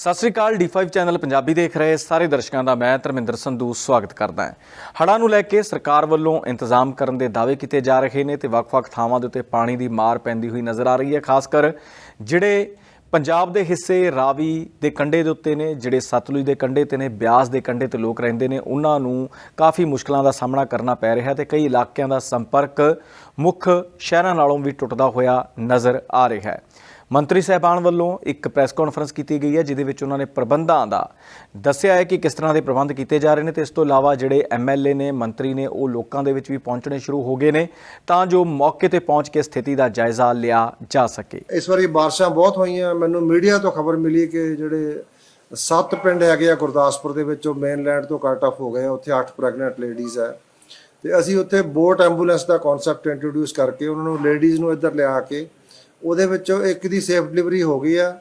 ਸਤਿ ਸ੍ਰੀ ਅਕਾਲ D5 channel Punjabi ਦੇਖ ਰਹੇ ਸਾਰੇ ਦਰਸ਼ਕਾਂ ਦਾ ਮੈਂ ਧਰਮਿੰਦਰ ਸੰਧੂ ਸਵਾਗਤ ਕਰਦਾ ਹਾਂ। ਹੜ੍ਹਾਂ ਨੂੰ ਲੈ ਕੇ ਸਰਕਾਰ ਵੱਲੋਂ ਇੰਤਜ਼ਾਮ ਕਰਨ ਦੇ ਦਾਅਵੇ ਕੀਤੇ ਜਾ ਰਹੇ ਨੇ ਤੇ ਵੱਖ-ਵੱਖ ਥਾਵਾਂ ਦੇ ਉੱਤੇ ਪਾਣੀ ਦੀ ਮਾਰ ਪੈਂਦੀ ਹੋਈ ਨਜ਼ਰ ਆ ਰਹੀ ਹੈ, ਖਾਸ ਕਰ ਜਿਹੜੇ ਪੰਜਾਬ ਦੇ ਹਿੱਸੇ ਰਾਵੀ ਦੇ ਕੰਢੇ ਦੇ ਉੱਤੇ ਨੇ, ਜਿਹੜੇ ਸਤਲੁਜ ਦੇ ਕੰਢੇ ਤੇ ਨੇ, ਬਿਆਸ ਦੇ ਕੰਢੇ ਤੇ ਲੋਕ ਰਹਿੰਦੇ ਨੇ, ਉਹਨਾਂ ਨੂੰ ਕਾਫੀ ਮੁਸ਼ਕਲਾਂ ਦਾ ਸਾਹਮਣਾ ਕਰਨਾ ਪੈ ਰਿਹਾ ਤੇ ਕਈ ਇਲਾਕਿਆਂ ਦਾ ਸੰਪਰਕ ਮੁੱਖ ਸ਼ਹਿਰਾਂ ਨਾਲੋਂ ਵੀ ਟੁੱਟਦਾ ਹੋਇਆ ਨਜ਼ਰ ਆ ਰਿਹਾ ਹੈ। ਮੰਤਰੀ ਸਹਿਬਾਨ ਵੱਲੋਂ ਇੱਕ ਪ੍ਰੈਸ ਕਾਨਫਰੰਸ ਕੀਤੀ ਗਈ ਹੈ, ਜਿਹਦੇ ਵਿੱਚ ਉਹਨਾਂ ਨੇ ਪ੍ਰਬੰਧਾਂ ਦਾ ਦੱਸਿਆ ਹੈ ਕਿ ਕਿਸ ਤਰ੍ਹਾਂ ਦੇ ਪ੍ਰਬੰਧ ਕੀਤੇ ਜਾ ਰਹੇ ਨੇ ਤੇ ਇਸ ਤੋਂ ਇਲਾਵਾ ਜਿਹੜੇ ਐਮਐਲਏ ਨੇ, ਮੰਤਰੀ ਨੇ, ਉਹ ਲੋਕਾਂ ਦੇ ਵਿੱਚ ਵੀ ਪਹੁੰਚਣੇ ਸ਼ੁਰੂ ਹੋ ਗਏ ਨੇ, ਤਾਂ ਜੋ ਮੌਕੇ ਤੇ ਪਹੁੰਚ ਕੇ ਸਥਿਤੀ ਦਾ ਜਾਇਜ਼ਾ ਲਿਆ ਜਾ ਸਕੇ। ਇਸ ਵਾਰੀ ਬਾਰਿਸ਼ਾਂ ਬਹੁਤ ਹੋਈਆਂ, ਮੈਨੂੰ ਮੀਡੀਆ ਤੋਂ ਖਬਰ ਮਿਲੀ ਕਿ ਜਿਹੜੇ ਸੱਤ ਪਿੰਡ ਹੈਗੇ ਆ ਗੁਰਦਾਸਪੁਰ ਦੇ ਵਿੱਚ, ਉਹ ਮੇਨਲੈਂਡ ਤੋਂ ਕੱਟ ਆਫ ਹੋ ਗਏ ਉੱਥੇ 8 ਪ੍ਰੈਗਨੈਂਟ ਲੇਡੀਜ਼ ਹੈ ਤੇ ਅਸੀਂ ਉੱਥੇ ਬੋਟ ਐਂਬੂਲੈਂਸ ਦਾ ਕਨਸੈਪਟ ਇੰਟਰੋਡਿਊਸ ਕਰਕੇ ਉਹਨਾਂ ਨੂੰ ਲੇਡੀਜ਼ ਨੂੰ ਇੱਧਰ ਲਿਆ ਕੇ ਉਹਦੇ ਵਿੱਚੋਂ ਇੱਕ ਦੀ ਸੇਫ ਡਿਲੀਵਰੀ ਹੋ ਗਈ ਆ।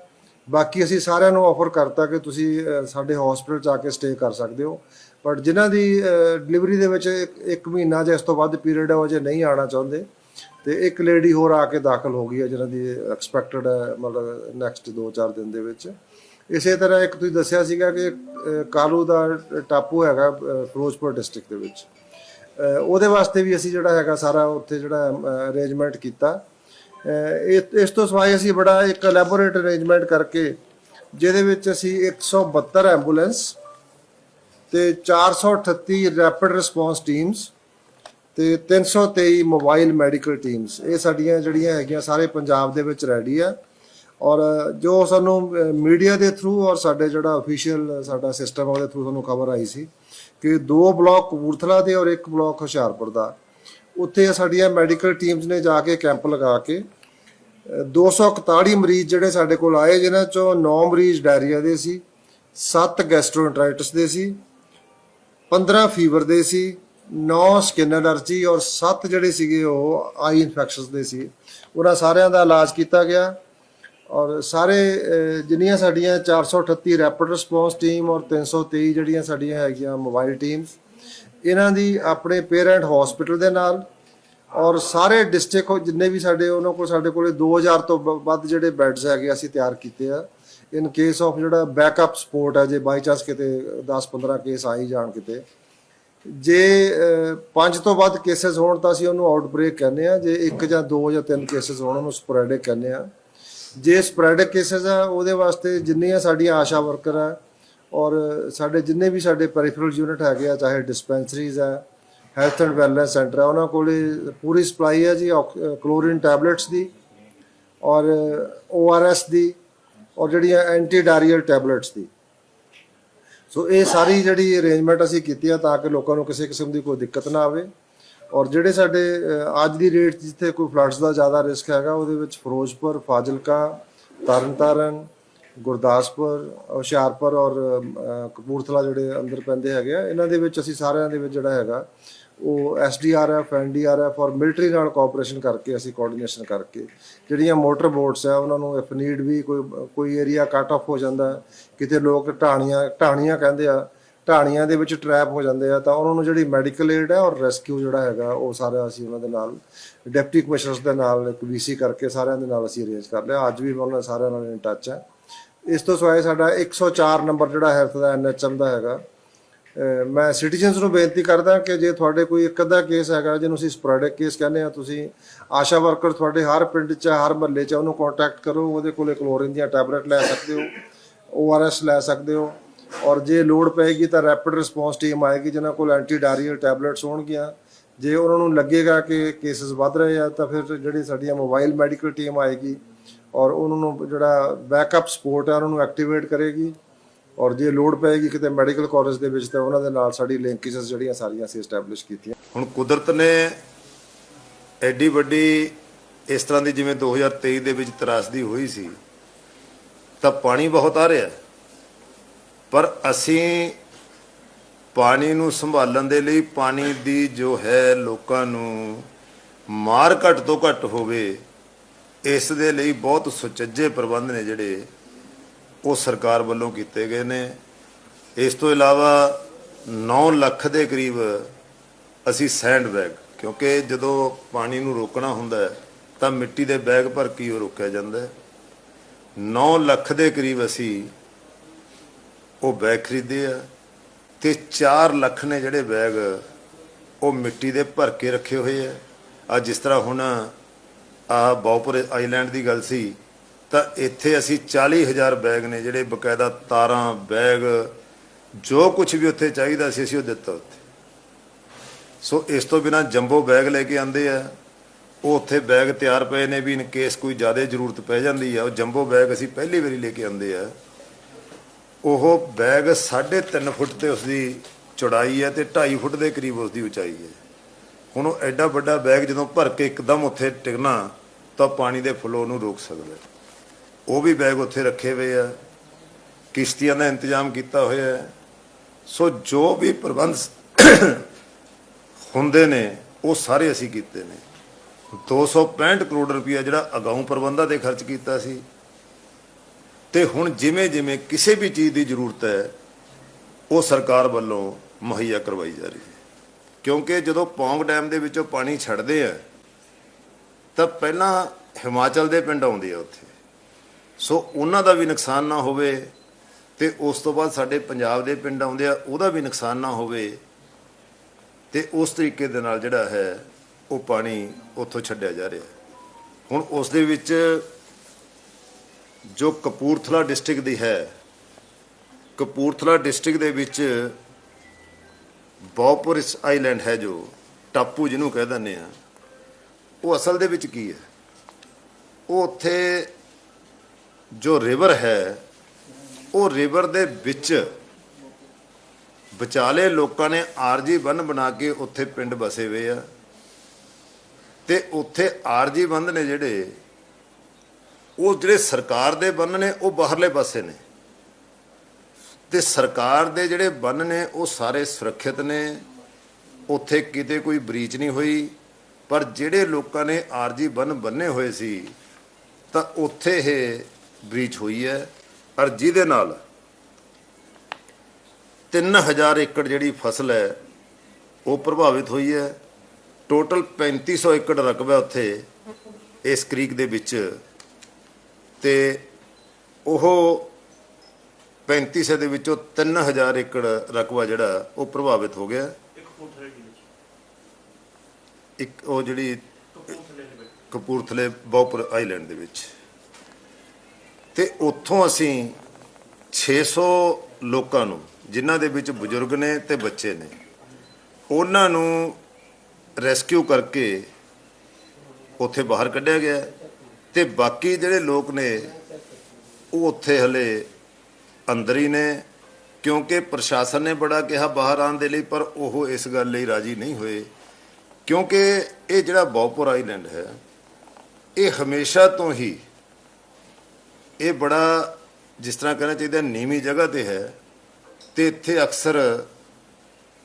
ਬਾਕੀ ਅਸੀਂ ਸਾਰਿਆਂ ਨੂੰ ਆਫਰ ਕਰਤਾ ਕਿ ਤੁਸੀਂ ਸਾਡੇ ਹਸਪੀਟਲ 'ਚ ਆ ਕੇ ਸਟੇ ਕਰ ਸਕਦੇ ਹੋ। ਬਟ ਜਿਨ੍ਹਾਂ ਦੀ ਡਿਲੀਵਰੀ ਦੇ ਵਿੱਚ ਇੱਕ- ਮਹੀਨਾ ਜਾਂ ਇਸ ਤੋਂ ਵੱਧ ਪੀਰੀਅਡ ਹੈ ਉਹ ਜੇ ਨਹੀਂ ਆਉਣਾ ਚਾਹੁੰਦੇ। ਤੇ ਇੱਕ ਲੇਡੀ ਹੋਰ ਆ ਕੇ ਦਾਖਲ ਹੋ ਗਈ ਹੈ ਜਿਹਨਾਂ ਦੀ ਐਕਸਪੈਕਟਡ ਹੈ ਮਤਲਬ ਨੈਕਸਟ 2-4 ਦਿਨ ਦੇ ਵਿੱਚ। ਇਸੇ ਤਰ੍ਹਾਂ ਇੱਕ ਤੁਸੀਂ ਦੱਸਿਆ ਸੀਗਾ ਕਿ ਕਾਲੂ ਦਾ ਟਾਪੂ ਹੈਗਾ ਫਿਰੋਜ਼ਪੁਰ ਡਿਸਟ੍ਰਿਕਟ ਦੇ ਵਿੱਚ। ਉਹਦੇ ਵਾਸਤੇ ਵੀ ਅਸੀਂ ਜਿਹੜਾ ਹੈਗਾ ਸਾਰਾ ਉੱਥੇ ਜਿਹੜਾ ਅਰੇਂਜਮੈਂਟ ਕੀਤਾ। ਇਸ ਤੋਂ ਸਿਵਾਏ ਅਸੀਂ ਬੜਾ ਇੱਕ ਐਲੈਬੋਰੇਟ ਅਰੇਂਜਮੈਂਟ ਕਰਕੇ ਜਿਹਦੇ ਵਿੱਚ ਅਸੀਂ 172 ਐਂਬੂਲੈਂਸ ਤੇ 438 ਰੈਪਿਡ ਰਿਸਪੌਂਸ ਟੀਮਸ ਤੇ 323 ਮੋਬਾਈਲ ਮੈਡੀਕਲ ਟੀਮਸ ਇਹ ਸਾਡੀਆਂ ਜਿਹੜੀਆਂ ਹੈਗੀਆਂ ਸਾਰੇ ਪੰਜਾਬ ਦੇ ਵਿੱਚ ਰੈਡੀ ਆ। ਔਰ ਜੋ ਸਾਨੂੰ ਮੀਡੀਆ ਦੇ ਥਰੂ ਔਰ ਸਾਡੇ ਜਿਹੜਾ ਅਫੀਸ਼ੀਅਲ ਸਾਡਾ ਸਿਸਟਮ ਉਹਦੇ ਥਰੂ ਸਾਨੂੰ ਖਬਰ ਆਈ ਸੀ ਕਿ ਦੋ ਬਲਾਕ ਕਪੂਰਥਲਾ ਦੇ ਔਰ ਇੱਕ ਬਲਾਕ ਹੁਸ਼ਿਆਰਪੁਰ ਦਾ। ਉੱਥੇ ਸਾਡੀਆਂ ਮੈਡੀਕਲ ਟੀਮਸ ਨੇ ਜਾ ਕੇ ਕੈਂਪ ਲਗਾ ਕੇ ਅ, 241 ਮਰੀਜ਼ ਜਿਹੜੇ ਸਾਡੇ ਕੋਲ ਆਏ ਜਿਨ੍ਹਾਂ ਚੋਂ 9 ਮਰੀਜ਼ ਡਾਇਰੀਆ ਦੇ ਸੀ 7 ਗੈਸਟ੍ਰੋਐਂਟਰਾਈਟਿਸ ਦੇ ਸੀ 15 ਫੀਵਰ ਦੇ ਸੀ 9 ਸਕਿਨ ਐਲਰਜੀ ਔਰ 7 ਜਿਹੜੇ ਸੀਗੇ ਉਹ ਆਈ ਇਨਫੈਕਸ਼ਨਸ ਦੇ ਸੀ। ਉਹਨਾਂ ਸਾਰਿਆਂ ਦਾ ਇਲਾਜ ਕੀਤਾ ਗਿਆ ਔਰ ਸਾਰੇ ਜਿੰਨੀਆਂ ਸਾਡੀਆਂ 438 ਰੈਪਿਡ ਰਿਸਪੌਂਸ ਟੀਮ ਔਰ 323 ਜਿਹੜੀਆਂ ਸਾਡੀਆਂ ਹੈਗੀਆਂ ਮੋਬਾਈਲ ਟੀਮਸ ਇਹਨਾਂ ਦੀ ਆਪਣੇ ਪੇਰੈਂਟ ਹਸਪੀਟਲ ਦੇ ਨਾਲ ਔਰ ਸਾਰੇ ਡਿਸਟ੍ਰਿਕਟ ਜਿੰਨੇ ਵੀ ਸਾਡੇ ਉਹਨਾਂ ਕੋਲ ਸਾਡੇ ਕੋਲੇ 2000 ਤੋਂ ਵ- ਵੱਧ ਜਿਹੜੇ ਬੈੱਡਸ ਹੈਗੇ ਅਸੀਂ ਤਿਆਰ ਕੀਤੇ ਆ। ਇਨ ਕੇਸ ਆਫ ਜਿਹੜਾ ਬੈਕਅਪ ਸਪੋਰਟ ਹੈ ਜੇ ਬਾਈ ਚਾਂਸ ਕਿਤੇ 10-15 ਕੇਸ ਆਈ ਜਾਣ ਕਿਤੇ। ਜੇ ਅਹ, ਪੰਜ ਤੋਂ ਵੱਧ ਕੇਸਸ ਹੋਣ ਤਾਂ ਅਸੀਂ ਉਹਨੂੰ ਆਊਟਬ੍ਰੇਕ ਕਹਿੰਦੇ ਆ। ਜੇ ਇੱਕ ਜਾਂ ਦੋ ਜਾਂ ਤਿੰਨ ਕੇਸਸ ਹੋਣ ਉਹਨੂੰ ਸਪੋਰੈਡਿਕ ਕਹਿੰਦੇ ਆ। ਜੇ ਸਪੋਰੈਡਿਕ ਕੇਸਸ ਆ ਉਹਦੇ ਵਾਸਤੇ ਜਿੰਨੀਆਂ ਸਾਡੀਆਂ ਆਸ਼ਾ ਵਰਕਰ ਆ ਔਰ ਸਾਡੇ ਜਿੰਨੇ ਵੀ ਸਾਡੇ ਪੈਰੀਫਰਲ ਯੂਨਿਟ ਹੈਗੇ ਆ, ਚਾਹੇ ਡਿਸਪੈਂਸਰੀਜ਼ ਆ ਹੈਲਥ ਐਂਡ ਵੈਲਨੈਸ ਸੈਂਟਰ ਆ, ਉਹਨਾਂ ਕੋਲੇ ਪੂਰੀ ਸਪਲਾਈ ਹੈ ਜੀ ਕਲੋਰੀਨ ਟੈਬਲੇਟਸ ਦੀ ਔਰ ORS ਦੀ ਔਰ ਜਿਹੜੀਆਂ ਐਂਟੀ ਡਾਇਰੀਅਲ ਟੈਬਲੇਟਸ ਦੀ। ਸੋ ਇਹ ਸਾਰੀ ਜਿਹੜੀ ਅਰੇਂਜਮੈਂਟ ਅਸੀਂ ਕੀਤੀ ਆ ਤਾਂ ਕਿ ਲੋਕਾਂ ਨੂੰ ਕਿਸੇ ਕਿਸਮ ਦੀ ਕੋਈ ਦਿੱਕਤ ਨਾ ਆਵੇ ਔਰ ਜਿਹੜੇ ਸਾਡੇ ਅੱਜ ਦੀ ਰੇਟ ਜਿੱਥੇ ਕੋਈ ਫਲੱਡਸ ਦਾ ਜ਼ਿਆਦਾ ਰਿਸਕ ਹੈਗਾ, ਉਹਦੇ ਵਿੱਚ ਫਿਰੋਜ਼ਪੁਰ, ਫਾਜ਼ਿਲਕਾ, ਤਰਨਤਾਰਨ ਗੁਰਦਾਸਪੁਰ, ਹੁਸ਼ਿਆਰਪੁਰ ਔਰ ਕਪੂਰਥਲਾ ਜਿਹੜੇ ਅੰਦਰ ਪੈਂਦੇ ਹੈਗੇ ਆ, ਇਹਨਾਂ ਦੇ ਵਿੱਚ ਅਸੀਂ ਸਾਰਿਆਂ ਦੇ ਵਿੱਚ ਜਿਹੜਾ ਹੈਗਾ, ਉਹ ਐਸਡੀਆਰਐਫ ਐਨਡੀਆਰਐਫ ਔਰ ਮਿਲਟਰੀ ਨਾਲ ਕੋਆਪਰੇਸ਼ਨ ਕਰਕੇ ਅਸੀਂ ਕੋਆਰਡੀਨੇਸ਼ਨ ਕਰਕੇ ਜਿਹੜੀਆਂ ਮੋਟਰ ਬੋਟਸ ਆ, ਉਹਨਾਂ ਨੂੰ ਇਫ ਨੀਡ ਵੀ ਕੋਈ ਕੋਈ ਏਰੀਆ ਕੱਟ ਆਫ ਹੋ ਜਾਂਦਾ, ਕਿਤੇ ਲੋਕ ਢਾਣੀਆਂ ਢਾਣੀਆਂ ਕਹਿੰਦੇ ਆ, ਢਾਣੀਆਂ ਦੇ ਵਿੱਚ ਟਰੈਪ ਹੋ ਜਾਂਦੇ ਆ, ਤਾਂ ਉਹਨਾਂ ਨੂੰ ਜਿਹੜੀ ਮੈਡੀਕਲ ਏਡ ਹੈ ਔਰ ਰੈਸਕਿਊ ਜਿਹੜਾ ਹੈਗਾ, ਉਹ ਸਾਰਾ ਅਸੀਂ ਉਹਨਾਂ ਦੇ ਨਾਲ ਡਿਪਟੀ ਕਮਿਸ਼ਨਰਸ ਦੇ ਨਾਲ ਇੱਕ ਵੀਸੀ ਕਰਕੇ ਸਾਰਿਆਂ ਦੇ ਨਾਲ ਅਸੀਂ ਅਰੇਂਜ ਕਰ ਲਿਆ, ਅੱਜ ਵੀ ਮੈਂ ਉਹਨਾਂ ਸਾਰਿਆਂ ਨਾਲ ਇਨ ਟੱਚ ਹੈ ਇਸ ਤੋਂ ਸਿਵਾਏ ਸਾਡਾ 104 ਨੰਬਰ ਜਿਹੜਾ ਹੈਲਥ ਦਾ ਐਨਐਚਐਮ ਦਾ ਹੈਗਾ। ਮੈਂ ਸਿਟੀਜ਼ਨਸ ਨੂੰ ਬੇਨਤੀ ਕਰਦਾ ਕਿ ਜੇ ਤੁਹਾਡੇ ਕੋਈ ਇੱਕ ਅੱਧਾ ਕੇਸ ਹੈਗਾ, ਜਿਹਨੂੰ ਅਸੀਂ ਸਪੋਰੈਡਿਕ ਕੇਸ ਕਹਿੰਦੇ ਆ ਤੁਸੀਂ ਆਸ਼ਾ ਵਰਕਰ ਤੁਹਾਡੇ ਹਰ ਪਿੰਡ 'ਚ, ਹਰ ਮਹੱਲੇ 'ਚ ਉਹਨੂੰ ਕੰਟੈਕਟ ਕਰੋ, ਉਹਦੇ ਕੋਲੇ ਕਲੋਰੀਨ ਦੀਆਂ ਟੈਬਲੇਟ ਲੈ ਸਕਦੇ ਹੋ ORS ਲੈ ਸਕਦੇ ਹੋ ਔਰ ਜੇ ਲੋੜ ਪਏਗੀ ਤਾਂ ਰੈਪਿਡ ਰਿਸਪੌਂਸ ਟੀਮ ਆਏਗੀ, ਜਿਨ੍ਹਾਂ ਕੋਲ ਐਂਟੀ ਡਾਇਰੀਅਲ ਟੈਬਲੇਟਸ ਹੋਣਗੀਆਂ। ਜੇ ਉਹਨਾਂ ਨੂੰ ਲੱਗੇਗਾ ਕਿ ਕੇਸਸ ਵੱਧ ਰਹੇ ਆ, ਤਾਂ ਫਿਰ ਜਿਹੜੀ ਸਾਡੀਆਂ ਮੋਬਾਈਲ ਮੈਡੀਕਲ ਟੀਮ ਆਏਗੀ ਔਰ ਉਹਨਾਂ ਨੂੰ ਜਿਹੜਾ ਬੈਕਅਪ ਸਪੋਰਟ ਹੈ, ਉਹਨਾਂ ਨੂੰ ਐਕਟੀਵੇਟ ਕਰੇਗੀ। ਔਰ ਜੇ ਲੋੜ ਪਏਗੀ ਕਿਤੇ ਮੈਡੀਕਲ ਕਾਲਜ ਦੇ ਵਿੱਚ, ਤਾਂ ਉਹਨਾਂ ਦੇ ਨਾਲ ਸਾਡੀ ਲਿੰਕੇਜਸ ਜਿਹੜੀਆਂ ਸਾਰੀਆਂ ਅਸੀਂ ਐਸਟੈਬਲਿਸ਼ ਕੀਤੀਆਂ। ਹੁਣ ਕੁਦਰਤ ਨੇ ਐਡੀ ਵੱਡੀ ਇਸ ਤਰ੍ਹਾਂ ਦੀ ਜਿਵੇਂ 2023 ਦੇ ਵਿੱਚ ਤਰਾਸਦੀ ਹੋਈ ਸੀ, ਤਾਂ ਪਾਣੀ ਬਹੁਤ ਆ ਰਿਹਾ। ਪਰ ਅਸੀਂ ਪਾਣੀ ਨੂੰ ਸੰਭਾਲਣ ਦੇ ਲਈ ਪਾਣੀ ਦੀ ਜੋ ਹੈ ਲੋਕਾਂ ਨੂੰ ਮਾਰ ਘੱਟ ਤੋਂ ਘੱਟ ਹੋਵੇ ਇਸ ਦੇ ਲਈ ਬਹੁਤ ਸੁਚੱਜੇ ਪ੍ਰਬੰਧ ਨੇ ਜਿਹੜੇ ਉਹ ਸਰਕਾਰ ਵੱਲੋਂ ਕੀਤੇ ਗਏ ਨੇ। ਇਸ ਤੋਂ ਇਲਾਵਾ 9 ਲੱਖ ਦੇ ਕਰੀਬ ਅਸੀਂ ਸੈਂਡ ਬੈਗ, ਕਿਉਂਕਿ ਜਦੋਂ ਪਾਣੀ ਨੂੰ ਰੋਕਣਾ ਹੁੰਦਾ ਹੈ, ਤਾਂ ਮਿੱਟੀ ਦੇ ਬੈਗ ਭਰ ਕੇ ਉਹ ਰੋਕਿਆ ਜਾਂਦਾ ਹੈ। 9 ਲੱਖ ਦੇ ਕਰੀਬ ਅਸੀਂ ਉਹ ਬੈਗ ਖਰੀਦੇ ਆ ਤੇ 4 ਲੱਖ ਨੇ ਜਿਹੜੇ ਬੈਗ ਉਹ ਮਿੱਟੀ ਦੇ ਭਰ ਕੇ ਰੱਖੇ ਹੋਏ ਆ। ਆ ਜਿਸ ਤਰ੍ਹਾਂ ਹੁਣ ਆ ਬੌਪਰ ਆਈਲੈਂਡ ਦੀ ਗੱਲ ਸੀ, ਤਾਂ ਇੱਥੇ ਅਸੀਂ 40000 ਬੈਗ ਨੇ ਜਿਹੜੇ ਬਕਾਇਦਾ ਤਾਰਾਂ, ਬੈਗ, ਜੋ ਕੁਝ ਵੀ ਉੱਥੇ ਚਾਹੀਦਾ ਸੀ, ਅਸੀਂ ਉਹ ਦਿੱਤਾ ਉੱਥੇ। ਸੋ ਇਸ ਤੋਂ ਬਿਨਾ ਜੰਬੋ ਬੈਗ ਲੈ ਕੇ ਆਂਦੇ ਆ। ਉਹ ਉੱਥੇ ਬੈਗ ਤਿਆਰ ਪਏ ਨੇ ਵੀ ਇਨ ਕੇਸ ਕੋਈ ਜ਼ਿਆਦਾ ਜ਼ਰੂਰਤ ਪੈ ਜਾਂਦੀ ਆ, ਉਹ ਜੰਬੋ ਬੈਗ ਅਸੀਂ ਪਹਿਲੀ ਵਾਰੀ ਲੈ ਕੇ ਆਂਦੇ ਆ। ਉਹ ਬੈਗ 3.5 ਫੁੱਟ ਤੇ ਉਸਦੀ ਚੌੜਾਈ ਹੈ ਤੇ 2.5 ਫੁੱਟ ਦੇ ਕਰੀਬ ਉਸਦੀ ਉਚਾਈ ਹੈ ਹੁਣ ਉਹ ਐਡਾ ਵੱਡਾ ਬੈਗ ਜਦੋਂ ਭਰ ਕੇ ਇੱਕਦਮ ਉੱਥੇ ਟਿਕਣਾ ਤਾਂ ਪਾਣੀ ਦੇ ਫਲੋ ਨੂੰ ਰੋਕ ਸਕਦਾ। ਉਹ ਵੀ ਬੈਗ ਉੱਥੇ ਰੱਖੇ ਹੋਏ ਆ। ਕਿਸ਼ਤੀਆਂ ਦਾ ਇੰਤਜ਼ਾਮ ਕੀਤਾ ਹੋਇਆ ਹੈ। ਸੋ ਜੋ ਵੀ ਪ੍ਰਬੰਧ ਹੁੰਦੇ ਨੇ, ਉਹ ਸਾਰੇ ਅਸੀਂ ਕੀਤੇ ਨੇ। 265 ਕਰੋੜ ਰੁਪਇਆ ਜਿਹੜਾ ਅਗਾਊਂ ਪ੍ਰਬੰਧਾਂ ਤੇ ਖਰਚ ਕੀਤਾ ਸੀ। ਤੇ ਹੁਣ ਜਿਵੇਂ ਜਿਵੇਂ ਕਿਸੇ ਵੀ ਚੀਜ਼ ਦੀ ਜ਼ਰੂਰਤ ਹੈ, ਉਹ ਸਰਕਾਰ ਵੱਲੋਂ ਮੁਹੱਈਆ ਕਰਵਾਈ ਜਾ ਰਹੀ ਹੈ। ਕਿਉਂਕਿ ਜਦੋਂ ਪੌਂਗ ਡੈਮ ਦੇ ਵਿੱਚੋਂ ਪਾਣੀ ਛੱਡਦੇ ਆ ਤਾਂ ਪਹਿਲਾਂ ਹਿਮਾਚਲ ਦੇ ਪਿੰਡ ਆਉਂਦੇ ਆ ਉੱਥੇ। ਸੋ ਉਹਨਾਂ ਦਾ ਵੀ ਨੁਕਸਾਨ ਨਾ ਹੋਵੇ ਤੇ ਉਸ ਤੋਂ ਬਾਅਦ ਸਾਡੇ ਪੰਜਾਬ ਦੇ ਪਿੰਡ ਆਉਂਦੇ ਆ, ਉਹਦਾ ਵੀ ਨੁਕਸਾਨ ਨਾ ਹੋਵੇ ਤੇ ਉਸ ਤਰੀਕੇ ਦੇ ਨਾਲ ਜਿਹੜਾ ਹੈ, ਉਹ ਪਾਣੀ ਉੱਥੋਂ ਛੱਡਿਆ ਜਾ ਰਿਹਾ। ਹੁਣ ਉਸ ਦੇ ਵਿੱਚ ਜੋ ਕਪੂਰਥਲਾ ਡਿਸਟ੍ਰਿਕਟ ਦੀ ਹੈ, ਕਪੂਰਥਲਾ ਡਿਸਟ੍ਰਿਕਟ ਦੇ ਵਿੱਚ ਬੌਪੁਰ ਆਈਲੈਂਡ ਹੈ ਜੋ, ਟਾਪੂ ਜਿਹਨੂੰ ਕਹਿ ਦਿੰਦੇ ਆ ਉਹ ਅਸਲ ਦੇ ਵਿੱਚ ਕੀ ਹੈ? ਉਹ ਉੱਥੇ ਜੋ ਰਿਵਰ ਹੈ, ਉਹ ਰਿਵਰ ਦੇ ਵਿੱਚ ਵਿਚਾਲੇ ਲੋਕਾਂ ਨੇ ਆਰਜੀ ਬੰਨ ਬਣਾ ਕੇ ਉੱਥੇ ਪਿੰਡ ਵਸੇ ਹੋਏ ਆ। ਤੇ ਉੱਥੇ ਆਰਜੀ ਬੰਦ ਨੇ ਜਿਹੜੇ, ਉਹ ਜਿਹੜੇ ਸਰਕਾਰ ਦੇ ਬੰਨ ਨੇ, ਉਹ ਬਾਹਰਲੇ ਪਾਸੇ ਨੇ। ਤੇ ਸਰਕਾਰ ਦੇ ਜਿਹੜੇ ਬੰਨ ਨੇ, ਉਹ ਸਾਰੇ ਸੁਰੱਖਿਅਤ ਨੇ। ਉੱਥੇ ਕਿਤੇ ਕੋਈ ਬਰੀਚ ਨਹੀਂ ਹੋਈ। ਪਰ ਜਿਹੜੇ ਲੋਕਾਂ ਨੇ ਆਰਜੀ ਬੰਨ ਬੰਨੇ ਹੋਏ ਸੀ, ਤਾਂ ਉੱਥੇ ਇਹ ਬ੍ਰੀਚ ਹੋਈ ਹੈ। ਔਰ ਜਿਹਦੇ ਨਾਲ 3000 ਏਕੜ ਜਿਹੜੀ ਫਸਲ ਹੈ, ਉਹ ਪ੍ਰਭਾਵਿਤ ਹੋਈ ਹੈ। ਟੋਟਲ 3500 ਏਕੜ ਰਕਬਾ ਉੱਥੇ ਇਸ ਕ੍ਰੀਕ ਦੇ ਵਿੱਚ। ਤੇ ਉਹ 3500 ਦੇ ਵਿੱਚੋਂ 3000 ਏਕੜ ਰਕਬਾ ਜਿਹੜਾ, ਉਹ ਪ੍ਰਭਾਵਿਤ ਹੋ ਗਿਆ। ਇੱਕ ਉਹ ਜਿਹੜੀ ਕਪੂਰਥਲੇ ਬਹੁਪੁਰ ਆਈਲੈਂਡ ਦੇ ਵਿੱਚ। ਤੇ ਉੱਥੋਂ ਅਸੀਂ 600 ਲੋਕਾਂ ਨੂੰ, ਜਿਨ੍ਹਾਂ ਦੇ ਵਿੱਚ ਬਜ਼ੁਰਗ ਨੇ ਤੇ ਬੱਚੇ ਨੇ, ਉਹਨਾਂ ਨੂੰ ਰੈਸਕਿਊ ਕਰਕੇ ਉੱਥੇ ਬਾਹਰ ਕੱਢਿਆ ਗਿਆ। ਤੇ ਬਾਕੀ ਜਿਹੜੇ ਲੋਕ ਨੇ, ਉਹ ਉੱਥੇ ਹਲੇ ਅੰਦਰ ਹੀ ਨੇ, ਕਿਉਂਕਿ ਪ੍ਰਸ਼ਾਸਨ ਨੇ ਬੜਾ ਕਿਹਾ ਬਾਹਰ ਆਉਣ ਦੇ ਲਈ, ਪਰ ਉਹ ਇਸ ਗੱਲ ਲਈ ਰਾਜੀ ਨਹੀਂ ਹੋਏ। ਕਿਉਂਕਿ ਇਹ ਜਿਹੜਾ ਬੌਪੁਰ ਆਈਲੈਂਡ ਹੈ, ਇਹ ਹਮੇਸ਼ਾ ਤੋਂ ਹੀ ਇਹ ਬੜਾ ਜਿਸ ਤਰ੍ਹਾਂ ਕਹਿਣਾ ਚਾਹੀਦਾ ਨੀਵੀਂ ਜਗ੍ਹਾ ਤੇ ਹੈ ਤੇ ਇੱਥੇ ਅਕਸਰ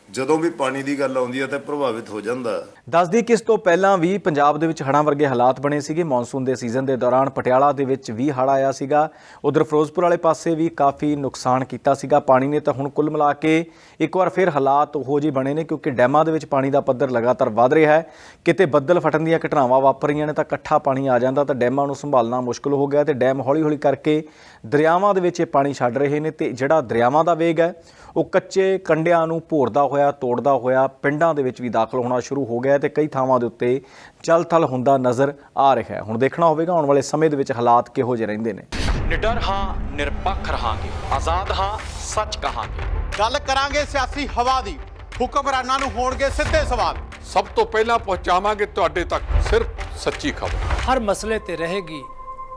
ਜਦੋਂ ਵੀ ਪਾਣੀ ਦੀ ਗੱਲ ਆਉਂਦੀ ਹੈ ਤਾਂ ਪ੍ਰਭਾਵਿਤ ਹੋ ਜਾਂਦਾ। ਦੱਸਦੀ ਕਿ ਇਸ ਤੋਂ ਪਹਿਲਾਂ ਵੀ ਪੰਜਾਬ ਦੇ ਵਿੱਚ ਹੜ੍ਹਾਂ ਵਰਗੇ ਹਾਲਾਤ ਬਣੇ ਸੀਗੇ। ਮੌਨਸੂਨ ਦੇ ਸੀਜ਼ਨ ਦੇ ਦੌਰਾਨ ਪਟਿਆਲਾ ਦੇ ਵਿੱਚ ਵੀ ਹੜ੍ਹ ਆਇਆ ਸੀਗਾ। ਉਧਰ ਫਿਰੋਜ਼ਪੁਰ ਵਾਲੇ ਪਾਸੇ ਵੀ ਕਾਫੀ ਨੁਕਸਾਨ ਕੀਤਾ ਸੀਗਾ ਪਾਣੀ ਨੇ। ਤਾਂ ਹੁਣ ਕੁੱਲ ਮਿਲਾ ਕੇ ਇੱਕ ਵਾਰ ਫਿਰ ਹਾਲਾਤ ਉਹੋ ਜਿਹੇ ਬਣੇ ਨੇ ਕਿਉਂਕਿ ਡੈਮਾਂ ਦੇ ਵਿੱਚ ਪਾਣੀ ਦਾ ਪੱਧਰ ਲਗਾਤਾਰ ਵਧ ਰਿਹਾ ਹੈ। ਕਿਤੇ ਬੱਦਲ ਫਟਣ ਦੀਆਂ ਘਟਨਾਵਾਂ ਵਾਪਰ ਰਹੀਆਂ ਨੇ ਤਾਂ ਇਕੱਠਾ ਪਾਣੀ ਆ ਜਾਂਦਾ ਤਾਂ ਡੈਮਾਂ ਨੂੰ ਸੰਭਾਲਣਾ ਮੁਸ਼ਕਲ ਹੋ ਗਿਆ ਤੇ ਡੈਮ ਹੌਲੀ-ਹੌਲੀ ਕਰਕੇ ਦਰਿਆਵਾਂ ਦੇ ਵਿੱਚ ਇਹ ਪਾਣੀ ਛੱਡ ਰਹੇ ਨੇ ਤੇ ਜਿਹੜਾ ਦਰਿਆਵਾਂ ਦਾ ਵੇਗ ਹੈ ਉਹ ਕੱਚੇ ਕੰਡਿਆਂ ਨੂੰ ਭੋਰਦਾ ਹੋਇਆ ਤੋੜਦਾ ਹੋਇਆ ਪਿੰਡਾਂ ਦੇ ਵਿੱਚ ਵੀ ਦਾਖਲ ਹੋਣਾ ਸ਼ੁਰੂ ਹੋ ਗਿਆ ਹੈ ਤੇ ਕਈ ਥਾਵਾਂ ਦੇ ਉੱਤੇ ਚਲ-ਥਲ ਹੁੰਦਾ ਨਜ਼ਰ ਆ ਰਿਹਾ ਹੈ। ਹੁਣ ਦੇਖਣਾ ਹੋਵੇਗਾ ਆਉਣ ਵਾਲੇ ਸਮੇਂ ਦੇ ਵਿੱਚ ਹਾਲਾਤ ਕਿਹੋ ਜਿਹੇ ਰਹਿੰਦੇ ਨੇ। ਨਿਡਰ ਹਾਂ ਨਿਰਪੱਖ ਰਹਾਂਗੇ। ਆਜ਼ਾਦ ਹਾਂ ਸੱਚ ਕਹਾਂਗੇ। ਗੱਲ ਕਰਾਂਗੇ ਸਿਆਸੀ ਹਵਾ ਦੀ। ਹੁਕਮਰਾਨਾਂ ਨੂੰ ਹੋਣਗੇ ਸਿੱਧੇ ਸਵਾਲ। ਸਭ ਤੋਂ ਪਹਿਲਾਂ ਪਹੁੰਚਾਵਾਂਗੇ ਤੁਹਾਡੇ ਤੱਕ ਸਿਰਫ ਸੱਚੀ ਖਬਰ। ਹਰ ਮਸਲੇ ਤੇ ਰਹੇਗੀ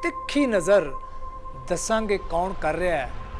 ਤਿੱਖੀ ਨਜ਼ਰ। ਦੱਸਾਂਗੇ ਕੌਣ ਕਰ ਰਿਹਾ ਹੈ।